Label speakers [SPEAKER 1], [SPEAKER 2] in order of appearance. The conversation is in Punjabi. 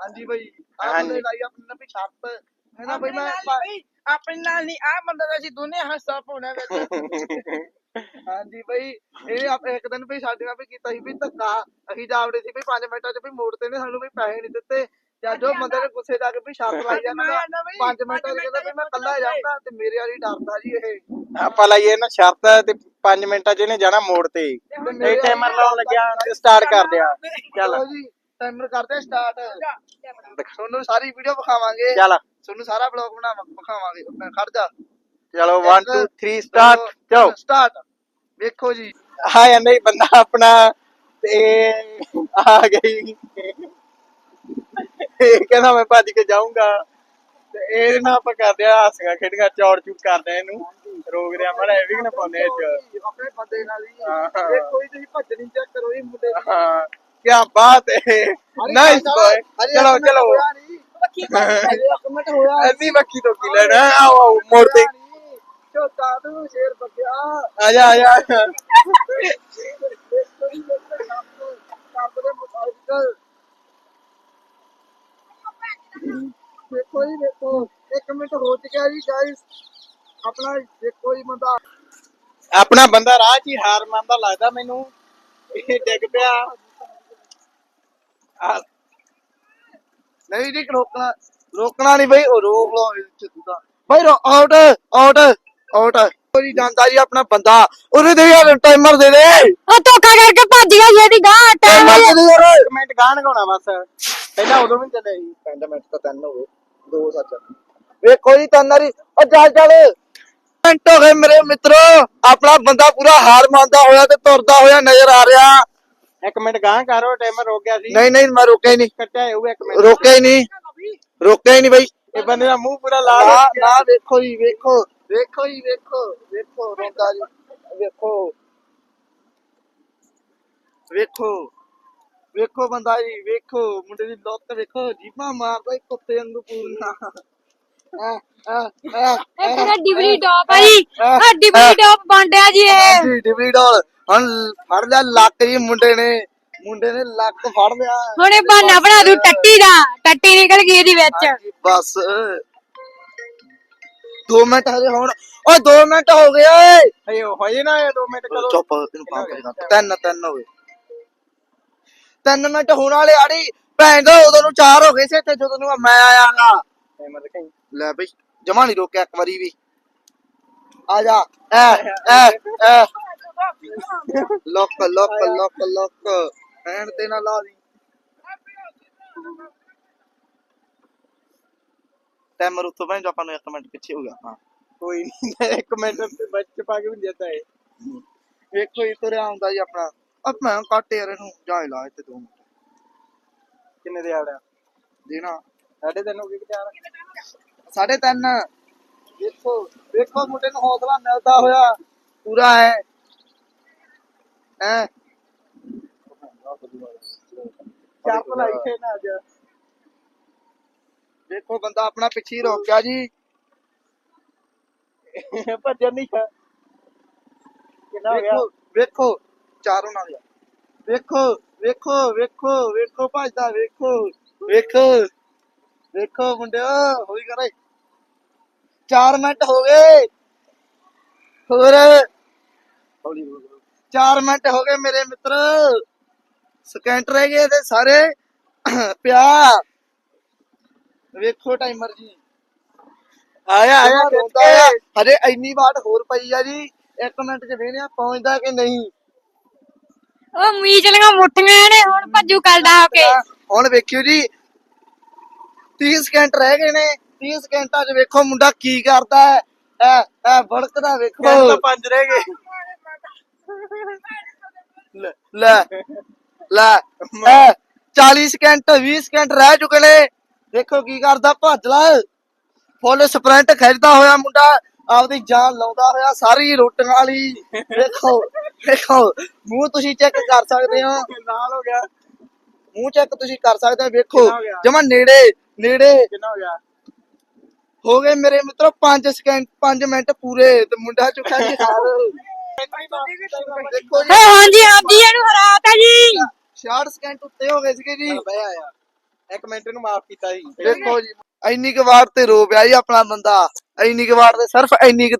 [SPEAKER 1] ਹਾਂਜੀ ਬਈ ਆਹ
[SPEAKER 2] ਹਾਂਜੀ।
[SPEAKER 1] ਬੰਦੇ ਲਾਈ ਆਪਣੇ ਨਾਲ ਵੀ ਸ਼ਰਤ ਹੈ ਨਾ ਬਈ
[SPEAKER 3] ਆਪਣੇ
[SPEAKER 1] ਮੈਂ
[SPEAKER 3] ਆਪਣੇ ਨਾਲ ਨਹੀਂ ਆ ਬੰਦਾ ਤਾਂ ਅਸੀਂ ਦੋਨੇ ਹਾਸਾ ਪਾਉਣਾ ਵਿੱਚ
[SPEAKER 1] ਹਾਂਜੀ ਬਈ ਇਹ ਆਪ- ਇੱਕ ਦਿਨ ਵੀ ਸਾਡੇ ਨਾਲ ਵੀ ਕੀਤਾ ਸੀ ਵੀ ਧੱਕਾ। ਅਸੀਂ ਜਾਵੜੇ ਸੀ ਵੀ 5 ਮਿੰਟਾਂ ਚ ਵੀ ਮੋੜਤੇ ਨੇ ਸਾਨੂੰ ਵੀ ਪੈਸੇ ਨਹੀਂ ਦਿੱਤੇ। ਜਾਂ ਜੋ ਬੰਦੇ ਨੇ ਗੁੱਸੇ ਜਾ ਕੇ ਵੀ ਸ਼ਰਤ ਲਾਈ ਜਾਂਦਾ
[SPEAKER 3] ਮੈਂ ਆਉਂਦਾ ਬਈ,
[SPEAKER 1] 5 ਮਿੰਟਾਂ ਚ ਕਹਿੰਦਾ ਵੀ ਮੈਂ ਕੱਲਾ ਜਾਊਂਗਾ ਤੇ ਮੇਰੇ ਵਾਲੀ ਡਰਦਾ ਜੀ ਇਹ।
[SPEAKER 2] ਆਪਾਂ ਲਾਈਏ ਨਾ ਸ਼ਰਤ ਤੇ 5 ਮਿੰਟਾਂ ਚ ਇਹਨੇ ਜਾਣਾ ਮੋੜ ਤੇ ਇਹ ਟਾਈਮਰ ਲਾਉਣ ਲੱਗਿਆ ਤੇ ਸਟਾਰਟ ਕਰ ਦਿਆ। ਚੱਲ।
[SPEAKER 1] ਚਲੋ। ਜੀ ਟਾਈਮਰ ਕਰਦੇ ਸਟਾਰਟ ਤੁਹਾਨੂੰ ਸਾਰੀ ਵੀਡੀਓ ਵਿਖਾਵਾਂਗੇ।
[SPEAKER 2] ਚੱਲ।
[SPEAKER 1] ਤੁਹਾਨੂੰ ਸਾਰਾ ਬਲੌਗ ਬਣਾ ਵਿਖਾਵਾਂਗੇ। ਮੈਂ ਖੜ ਜਾ।
[SPEAKER 2] ਚਲੋ 1 2 3 ਸਟਾਰਟ ਚਲੋ
[SPEAKER 1] ਸਟਾਰਟ ਵੇਖੋ ਜੀ।
[SPEAKER 2] ਆ ਜਾਂਦਾ ਹੀ ਬੰਦਾ ਆਪਣਾ ਤੇ ਆ ਗਈ ਇਹ ਕਹਿੰਦਾ ਮੈਂ ਭੱਜ ਕੇ ਜਾਊਂਗਾ। ਤੇ ਇਹ ਨਾ ਆਪਾਂ ਕਰਦੇ ਆ ਹਾਸੀਆਂ ਖੇਡੀਆਂ ਚੌੜ ਚੂਕ ਕਰਦੇ ਇਹਨੂੰ। ਰੋਕ ਰਿਆ ਮਾੜਾ ਇਹ ਵੀ ਨਾ ਪਾਉਂਦੇ ਇਹ ਚ।
[SPEAKER 1] ਆਪਣੇ ਬੰਦੇ ਨਾਲ ਹੀ।
[SPEAKER 2] ਹਾਂ, ਹਾਂ।
[SPEAKER 1] ਵੇਖੋ ਜੀ ਤੁਸੀਂ ਭੱਜਣੀ ਚੈੱਕ ਕਰੋ ਇਹ ਮੁੰਡੇ।
[SPEAKER 2] ਹਾਂ। ਕੀ ਬਾਤ ਹੈ।
[SPEAKER 1] ਹਰੀ
[SPEAKER 2] ਨਾਈਸ
[SPEAKER 1] ਸਾਹਿਬ,
[SPEAKER 2] ਬॉय
[SPEAKER 1] ਹਰੀ
[SPEAKER 2] ਚਲੋ
[SPEAKER 1] ਇੱਕ ਮਿੰਟ
[SPEAKER 2] ਚਲੋ।
[SPEAKER 1] ਹੋਇਆ ਨੀ। ਹਰੀ ਇੱਕ ਮਿੰਟ ਹੋਇਆ
[SPEAKER 2] ਐਸੀ ਬੱਕੀ ਤੋਂ ਕੀ ਲੈਣਾ? ਆਓ ਆਓ ਮੋੜ ਤੇ
[SPEAKER 1] ਝੋਟਾ ਤੂੰ ਸ਼ੇਰ ਬੱਗਿਆ।
[SPEAKER 2] ਆ ਜਾ ਆ ਜਾ। ਆ ਜਾ।
[SPEAKER 1] ਵੇਖੋ ਜੀ ਵੇਖੋ ਕੰਮ ਕੰਮ ਦੇ ਮੁਤਾਬਿਕ ਵੇਖੋ ਜੀ ਵੇਖੋ ਇੱਕ ਮਿੰਟ ਹੋ ਚੁੱਕਿਆ ਜੀ ਗਾਇਸ ਆਪਣਾ ਦੇਖੋ ਜੀ ਬੰਦਾ।
[SPEAKER 2] ਆਪਣਾ ਬੰਦਾ ਰਾਹ 'ਚ ਹੀ ਹਾਰ ਮੰਨਦਾ ਲੱਗਦਾ ਮੈਨੂੰ। ਇਹ ਡਿੱਗ ਪਿਆ।
[SPEAKER 1] ਨਹੀਂ ਜੀ ਰੋਕਣਾ ਰੋਕਣਾ ਨਹੀਂ ਬਈ ਉਹ ਰੋਕ ਲਓ ਸਿੱਧਾ ਬਈ ਆਊਟ ਆਊਟ ਆਊਟ ਕੋਈ ਜਾਂਦਾ ਜੀ ਆਪਣਾ ਬੰਦਾ ਉਹਨੇ ਦੇ ਯਾਰ ਟਾਈਮਰ ਦੇ ਦੇ।
[SPEAKER 4] ਉਹ ਧੋਖਾ ਕਰਕੇ ਭੱਜ ਗਿਆ ਜਿਹੜੀ ਗਾਂ
[SPEAKER 1] ਟਾਈਮਰ ਦੇ ਦੇ ਯਾਰ।
[SPEAKER 2] ਇੱਕ ਮਿੰਟ ਗਾਣ ਗਾਉਣਾ ਬਸ। ਪਹਿਲਾਂ ਉਦੋਂ ਵੀ ਚੱਲੇ ਸੀ।
[SPEAKER 1] ਪਿੰਡ ਮਿੰਟ ਤਾਂ ਤਿੰਨ ਹੋ ਗਏ। ਦੋ ਸੱਚ ਵੇਖੋ ਜੀ ਤੰਨਰੀ ਉਹ ਚੱਲ ਚੱਲ। ਮਿੰਟ ਹੋ ਗਏ ਮੇਰੇ ਮਿੱਤਰੋ। ਆਪਣਾ ਬੰਦਾ ਪੂਰਾ ਹਾਰ ਮੰਨਦਾ ਹੋਇਆ ਤੇ ਤੁਰਦਾ ਹੋਇਆ ਨਜ਼ਰ ਆ ਰਿਹਾ।
[SPEAKER 2] ਇੱਕ ਮਿੰਟ ਗਾਂ ਕਰੋ ਟਾਈਮਰ ਰੁਕ ਗਿਆ ਸੀ।
[SPEAKER 1] ਨਹੀਂ ਨਹੀਂ ਮੈਂ ਰੋਕਿਆ ਹੀ ਨਹੀਂ।
[SPEAKER 2] ਕੱਟਿਆ ਹੋਊਗਾ ਇੱਕ ਮਿੰਟ।
[SPEAKER 1] ਰੋਕਿਆ ਹੀ ਨਹੀਂ। ਰੋਕਿਆ ਹੀ ਨਹੀਂ ਬਈ।
[SPEAKER 2] ਇਹ ਬੰਦੇ ਦਾ ਮੂੰਹ ਪੂਰਾ ਲਾਲ
[SPEAKER 1] ਨਾ
[SPEAKER 2] ਹੋ ਗਿਆ।
[SPEAKER 1] ਨਾ ਵੇਖੋ ਜੀ ਵੇਖੋ ਵੇਖੋ ਜੀ ਵੇਖੋ ਵੇਖੋ ਰੋਂਦਾ ਜੀ ਵੇਖੋ। ਵੇਖੋ ਵੇਖੋ ਬੰਦਾ ਜੀ ਵੇਖੋ ਮੁੰਡੇ ਦੀ ਲੱਤ ਵੇਖੋ ਜੀਭਾਂ ਮਾਰਦਾ ਹੀ ਕੁੱਤੇ ਵਾਂਗੂ ਪੂਰੀਆਂ। ਆ ਆ ਆ
[SPEAKER 4] ਇਹ ਪੂਰਾ ਡਿਬਰੀ ਟੌਪ ਆ ਜੀ। ਆ ਡਿਬਰੀ ਟੌਪ ਬਾਂਡਿਆ ਜੀ ਇਹ।
[SPEAKER 1] ਜੀ ਡਿਬਰੀ ਡੋਲ। ਹੁਣ ਫੜ ਲਿਆ ਲੱਕ ਜੀ ਮੁੰਡੇ ਨੇ ਮੁੰਡੇ ਨੇ ਲੱਕ ਫੜ ਲਿਆ।
[SPEAKER 4] ਹੁਣ ਇਹ ਬਹਾਨਾ ਬਣਾ ਦੂ ਟੱਟੀ ਦਾ ਟੱਟੀ ਨਿਕਲ ਗਈ ਇਹਦੀ ਵਿੱਚ।
[SPEAKER 1] ਹਾਂਜੀ, ਬਸ। 2 ਮਿੰਟ ਹਜੇ ਹੁਣ ਓਏ 2 ਮਿੰਟ ਹੋ ਗਏ ਓਏ।
[SPEAKER 2] ਹਏ ਹੋਏ ਨਾ ਇਹ 2 ਮਿੰਟ ਕਰੋ
[SPEAKER 1] ਚੁੱਪ ਤੈਨੂੰ ਕੰਮ ਕਰੇਗਾ ਤਿੰਨ ਤਿੰਨ ਹੋ ਗਏ। ਤਿੰਨ ਮਿੰਟ ਹੋਣ ਵਾਲੇ ਆੜੀ ਭੈਣ ਦਾ ਉਦੋਂ ਨੂੰ ਚਾਰ ਹੋ ਗਏ ਸੀ ਇੱਥੇ ਜਦੋਂ ਨੂੰ ਮੈਂ ਆਇਆਗਾ
[SPEAKER 2] ਟਾਈਮਰ ਦਿਖਾਈ
[SPEAKER 1] ਲੈ ਬਈ ਜਮਾ ਨਹੀਂ ਰੋਕਿਆ ਇੱਕ ਵਾਰੀ ਵੀ। ਆ ਜਾ ਐ ਐ ਐ। ਲੋਕ ਲੋਕ ਲੋਕ ਲੋਕ। ਭੈਣ ਤੇ ਨਾ ਲਾ ਦੀ। ਟਾਈਮਰ ਉੱਤੋਂ ਭੈਣ ਜੋ ਆਪਾਂ ਨੂੰ ਇੱਕ ਮਿੰਟ ਪਿੱਛੇ ਹੋ ਗਿਆ। ਹਾਂ।
[SPEAKER 2] ਕੋਈ ਨਹੀਂ ਇੱਕ ਮਿੰਟ ਤੇ ਬੱਚ ਪਾ ਕੇ ਵੀ ਜਾਂਦਾ ਇਹ।
[SPEAKER 1] ਵੇਖੋ ਇਹ ਤੁਰਿਆ ਆਉਂਦਾ ਜੀ ਆਪਣਾ। ਮੈਂ ਕੱਟ ਯਾਰ ਇਹਨੂੰ ਜਾ ਹੀ ਲਾ ਇੱਥੇ ਦੋ ਮਿੰਟ।
[SPEAKER 2] ਕਿੰਨੇ ਦੇ ਆੜਿਆ
[SPEAKER 1] ਦੇਣਾ।
[SPEAKER 2] ਸਾਢੇ ਤਿੰਨ ਹੋ ਗਏ ਕਿ ਚਾਰ?
[SPEAKER 1] ਸਾਢੇ ਤਿੰਨ। ਵੇਖੋ ਵੇਖੋ ਮੁੰਡੇ ਨੂੰ ਹੌਸਲਾ ਮਿਲਦਾ ਹੋਇਆ। ਪੂਰਾ ਹੈ। ਹੈ।
[SPEAKER 2] ਚਾਪ ਲਾਈ ਤੇ ਨਾ ਅੱਜ।
[SPEAKER 1] ਵੇਖੋ ਬੰਦਾ ਆਪਣਾ ਪਿੱਛੇ ਹੀ ਰੋਕ ਗਿਆ ਜੀ।
[SPEAKER 2] ਭੱਜਣ ਨਹੀਂ ਖਾ। ਕਿੰਨਾ ਹੋ ਗਿਆ?
[SPEAKER 1] ਵੇਖੋ ਵੇਖੋ ਚਾਰੋਂ ਨਾਲ ਗਿਆ ਵੇਖੋ ਵੇਖੋ ਵੇਖੋ ਵੇਖੋ ਭੱਜਦਾ ਵੇਖੋ ਵੇਖੋ ਵੇਖੋ ਮੁੰਡਿਓ ਹੋਈ ਕਰੇ 4 ਮਿੰਟ ਹੋ ਗਏ। ਹੋਰ। ਹੌਲੀ 4 ਮਿੰਟ ਹੋ ਗਏ ਮੇਰੇ ਮਿੱਤਰ। ਸਕਿੰਟ ਰਹਿ ਗਏ ਤੇ ਸਾਰੇ। ਪਿਆ ਵੇਖੋ ਟਾਈਮਰ ਜੀ।
[SPEAKER 2] ਆਇਆ ਆਇਆ
[SPEAKER 1] ਰੋਂਦਾ ਆ ਹਜੇ ਇੰਨੀ ਵਾਟ ਹੋਰ ਪਈ ਆ ਜੀ। 1 ਮਿੰਟ ਚ ਵੇਖਿਆ ਪਹੁੰਚਦਾ ਕਿ ਨਹੀਂ।
[SPEAKER 4] ਉਹ ਮੀਚਲੀਆਂ ਮੁੱਠੀਆਂ ਨੇ ਹੁਣ ਭੱਜੂ ਕਲਦਾ ਹੋ ਕੇ।
[SPEAKER 1] ਹੁਣ ਵੇਖਿਓ ਜੀ। 30 ਸਕਿੰਟ ਰਹਿ ਗਏ ਨੇ। 30 ਸਕਿੰਟਾਂ 'ਚ ਵੇਖੋ ਮੁੰਡਾ ਕੀ ਕਰਦਾ ਹੈ। ਐ ਐ ਵੜਕਦਾ ਵੇਖੋ।
[SPEAKER 2] ਤਾਂ ਪੰਜ ਰਹਿ ਗਏ।
[SPEAKER 1] ਲੈ ਲੈ ਲੈ ਐ 40 ਸਕਿੰਟ 20 ਸਕਿੰਟ ਰਹਿ ਚੁੱਕੇ ਨੇ। ਦੇਖੋ ਕੀ ਕਰਦਾ ਭੱਜ ਲਾ ਫੁੱਲ ਸਪ੍ਰਿੰਟ ਖਿੱਚਦਾ ਹੋਇਆ ਮੁੰਡਾ ਆਪਦੀ ਜਾਨ ਲਾਉਂਦਾ ਹੋਇਆ ਸਾਰੀ ਰੋਟੀਆਂ ਵਾਲੀ। ਦੇਖੋ ਦੇਖੋ ਮੂੰਹ ਤੁਸੀਂ ਚੈੱਕ ਕਰ ਸਕਦੇ ਹੋ।
[SPEAKER 2] ਨਾਲ ਹੋ ਗਿਆ।
[SPEAKER 1] ਮੂੰਹ ਚੈੱਕ ਤੁਸੀਂ ਕਰ ਸਕਦੇ ਹੋ ਵੇਖੋ? ਜਮਾ ਨੇੜੇ ਨੇੜੇ।
[SPEAKER 2] ਕਿੰਨਾ ਹੋ ਗਿਆ?
[SPEAKER 1] ਹੋ ਗਏ ਮੇਰੇ ਮਿੱਤਰੋ 5 ਸਕਿੰਟ 5 ਮਿੰਟ ਪੂਰੇ। ਤੇ ਮੁੰਡਾ ਚੁੱਕਾ ਜੀ ਹਾਰ ਦੇਖੋ ਜੀ।
[SPEAKER 4] ਓ ਹਾਂਜੀ ਹਾਂਜੀ ਇਹਨੂੰ ਹਰਾਤਾ ਜੀ।
[SPEAKER 1] 66 ਸਕਿੰਟ ਉੱਤੇ ਹੋ ਗਏ ਸੀਗੇ ਜੀ।
[SPEAKER 2] ਬਹਿ ਆਇਆ। ਇੱਕ ਮਿੰਟ ਨੂੰ ਮਾਫ ਕੀਤਾ
[SPEAKER 1] ਜੀ ਇੰਨੀ ਕੁ ਵਾਰ ਤੇ ਰੋ ਪਿਆ ਜੀ ਆਪਣਾ ਬੰਦਾ। ਇੰਨੀ ਕੁ ਵਾਰ ਤੇ ਸਿਰਫ ਇੰਨੀ ਕੁ